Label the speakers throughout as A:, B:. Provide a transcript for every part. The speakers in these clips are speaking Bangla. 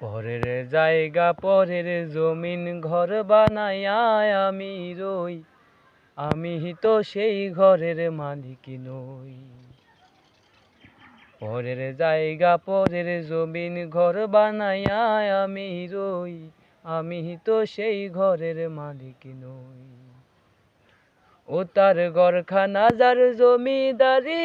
A: পরের জায়গা, পরের জমিন ঘর বানায়া আমি রই। আমি তো সেই ঘরের মালিক নই। পরের জায়গা, পরের জমিন ঘর বানায়া আমি রই। আমি তো সেই ঘরের মালিক নই। ও তার গরখানা যার জমিদারি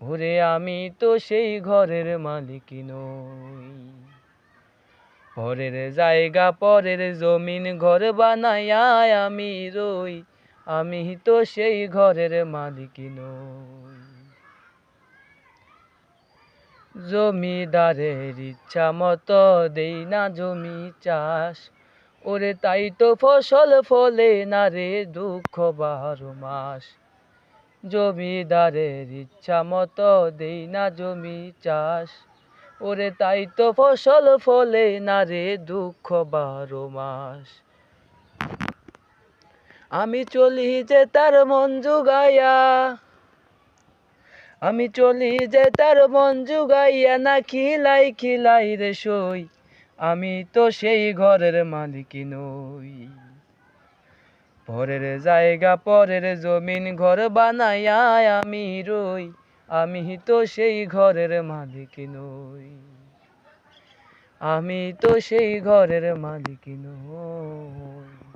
A: ওরে আমি তো সেই ঘরের মালিক নই। পরের জায়গা, পরের জমিন ঘর বানায়া আমি রই। আমি তো সেই ঘরের মালিক নই। জমিদারের ইচ্ছা মতো দেই না জমি চাষ। ওরে তাই তো ফসল ফলে না রে দুঃখ বারো মাস। জমিদারের ইচ্ছা মতো দেই না জমি চাষ। ওরে তাই তো ফসল ফলে না রে দুঃখ বারো মাস। আমি চলি যে তার মন জুগাইয়া। আমি চলি যে তার মন জুগাইয়া না খিলাই খিলাই রে সই। আমি তো সেই ঘরের মালিক নই। পরের জায়গা, পরের জমিন ঘর বানায়া আমি রই, আমি তো সেই ঘরের মালিক নই। আমি তো সেই ঘরের মালিক নই।